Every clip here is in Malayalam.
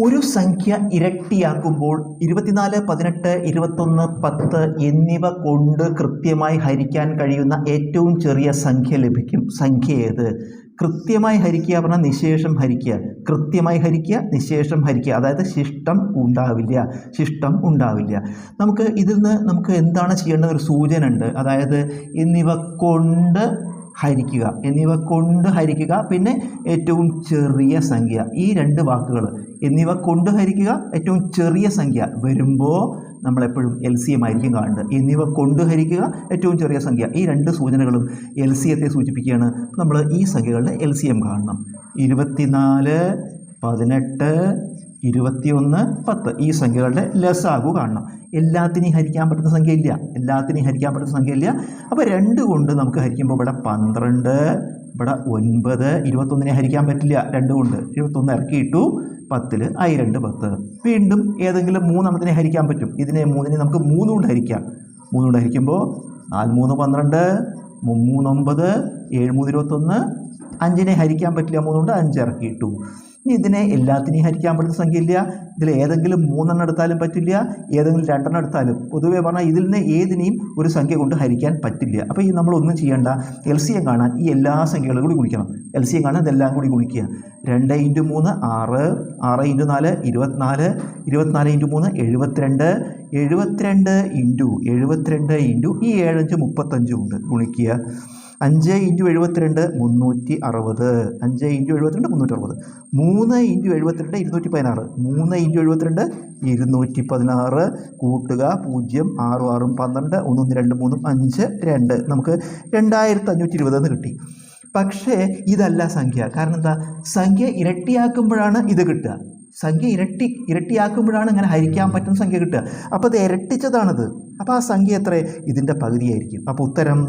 ഒരു സംഖ്യ ഇരട്ടിയാക്കുമ്പോൾ ഇരുപത്തിനാല് പതിനെട്ട് ഇരുപത്തൊന്ന് പത്ത് എന്നിവ കൊണ്ട് കൃത്യമായി ഹരിക്കാൻ കഴിയുന്ന ഏറ്റവും ചെറിയ സംഖ്യ ലഭിക്കും. സംഖ്യ ഏത്? കൃത്യമായി ഹരിക്കുക പറഞ്ഞാൽ നിശേഷം ഹരിക്കുക. കൃത്യമായി ഹരിക്കുക നിശേഷം ഹരിക്കുക. അതായത് ശിഷ്ടം ഉണ്ടാവില്ല. ശിഷ്ടം ഉണ്ടാവില്ല. നമുക്ക് ഇതിൽ നിന്ന് നമുക്ക് എന്താണ് ചെയ്യേണ്ട ഒരു സൂചന ഉണ്ട്. അതായത് എന്നിവ കൊണ്ട് ഹരിക്കുക. എന്നിവ കൊണ്ട് ഹരിക്കുക പിന്നെ ഏറ്റവും ചെറിയ സംഖ്യ ഈ രണ്ട് വാക്കുകൾ. എന്നിവ കൊണ്ട് ഹരിക്കുക ഏറ്റവും ചെറിയ സംഖ്യ. വരുമ്പോൾ നമ്മളെപ്പോഴും എൽ സി എം ആയിരിക്കും കാണേണ്ടത്. എന്നിവ കൊണ്ട് ഹരിക്കുക ഏറ്റവും ചെറിയ സംഖ്യ. ഈ രണ്ട് സൂചനകളും എൽ സി എത്തെ സൂചിപ്പിക്കുകയാണ്. നമ്മൾ ഈ സംഖ്യകളുടെ എൽ സി എം കാണണം. ഇരുപത്തിനാല് പതിനെട്ട് ഇരുപത്തിയൊന്ന് പത്ത്. ഈ സംഖ്യകളുടെ ലസാഗു കാണണം. എല്ലാത്തിനെയും ഹരിക്കാൻ പറ്റുന്ന സംഖ്യ ഇല്ല എല്ലാത്തിനെയും ഹരിക്കാൻ പറ്റുന്ന സംഖ്യ ഇല്ല അപ്പോൾ രണ്ട് കൊണ്ട് നമുക്ക് ഹരിക്കുമ്പോൾ ഇവിടെ പന്ത്രണ്ട് ഇവിടെ ഒൻപത് ഇരുപത്തൊന്നിനെ ഹരിക്കാൻ പറ്റില്ല. രണ്ട് കൊണ്ട് ഇരുപത്തൊന്ന് ഇറക്കിയിട്ടു പത്തിൽ ഐ രണ്ട് പത്ത്. വീണ്ടും ഏതെങ്കിലും മൂന്നെണ്ണത്തിനെ ഹരിക്കാൻ പറ്റും. ഇതിനെ മൂന്നിനെ നമുക്ക് മൂന്ന് കൊണ്ട് ഹരിക്കാം. മൂന്ന് കൊണ്ട് ഹരിക്കുമ്പോൾ നാല് മൂന്ന് പന്ത്രണ്ട് മൂന്നൊമ്പത് ഏഴ് മൂന്ന് ഇരുപത്തൊന്ന് അഞ്ചിനെ ഹരിക്കാൻ പറ്റില്ല. മൂന്നുകൊണ്ട് അഞ്ച് ഇറക്കിയിട്ടു. ഇനി ഇതിനെ എല്ലാത്തിനെയും ഹരിക്കാൻ പറ്റുന്ന സംഖ്യ ഇല്ല. ഇതിൽ ഏതെങ്കിലും മൂന്നെണ്ണം എടുത്താലും പറ്റില്ല. ഏതെങ്കിലും രണ്ടെണ്ണം എടുത്താലും. പൊതുവേ പറഞ്ഞാൽ ഇതിൽ നിന്ന് ഏതിനെയും ഒരു സംഖ്യ കൊണ്ട് ഹരിക്കാൻ പറ്റില്ല. അപ്പോൾ ഈ നമ്മളൊന്നും ചെയ്യേണ്ട. എൽ സി എം കാണാൻ ഈ എല്ലാ സംഖ്യകളും കൂടി ഗുണിക്കണം. എൽ സി എം കാണാൻ ഇതെല്ലാം കൂടി ഗുണിക്കുക. രണ്ട് ഇന്റു മൂന്ന് ആറ്. ആറ് ഇന്റു നാല് ഇരുപത്തിനാല്. ഇരുപത്തിനാല് ഇന്റു മൂന്ന് എഴുപത്തിരണ്ട്. എഴുപത്തിരണ്ട് ഇന്റു എഴുപത്തിരണ്ട് ഇന്റു ഈ ഏഴഞ്ച് മുപ്പത്തഞ്ചും ഉണ്ട് ഗുണിക്കുക. അഞ്ച് ഇന്റു എഴുപത്തിരണ്ട് മുന്നൂറ്റി അറുപത്. അഞ്ച് ഇന്റു എഴുപത്തിരണ്ട് മുന്നൂറ്റി അറുപത് മൂന്ന് ഇന്റു എഴുപത്തിരണ്ട് ഇരുന്നൂറ്റി പതിനാറ്. മൂന്ന് ഇന്റു എഴുപത്തിരണ്ട് ഇരുന്നൂറ്റി പതിനാറ്. കൂട്ടുക പൂജ്യം ആറും ആറും പന്ത്രണ്ട് ഒന്നൊന്ന് രണ്ട് മൂന്നും അഞ്ച് രണ്ട്. നമുക്ക് രണ്ടായിരത്തി അഞ്ഞൂറ്റി ഇരുപത് എന്ന് കിട്ടി. പക്ഷേ ഇതല്ല സംഖ്യ. കാരണം എന്താ? സംഖ്യ ഇരട്ടിയാക്കുമ്പോഴാണ് ഇത് കിട്ടുക. സംഖ്യ ഇരട്ടി ഇരട്ടിയാക്കുമ്പോഴാണ് ഇങ്ങനെ ഹരിക്കാൻ പറ്റുന്ന സംഖ്യ കിട്ടുക. അപ്പോൾ അത് ഇരട്ടിച്ചതാണത്. അപ്പോൾ ആ സംഖ്യ എത്ര? ഇതിന്റെ പകുതിയായിരിക്കും. അപ്പോൾ ഉത്തരം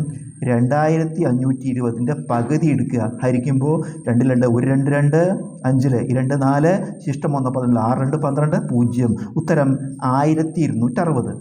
രണ്ടായിരത്തി അഞ്ഞൂറ്റി ഇരുപതിന്റെ പകുതി എടുക്കുക. ഹരിക്കുമ്പോൾ രണ്ട് രണ്ട് ഒരു രണ്ട് രണ്ട് അഞ്ചിൽ ഈ രണ്ട് നാല് ശിഷ്ടം ഒന്ന് പതിനാല് ആറ് രണ്ട് പന്ത്രണ്ട് പൂജ്യം. ഉത്തരം ആയിരത്തി ഇരുന്നൂറ്ററുപത്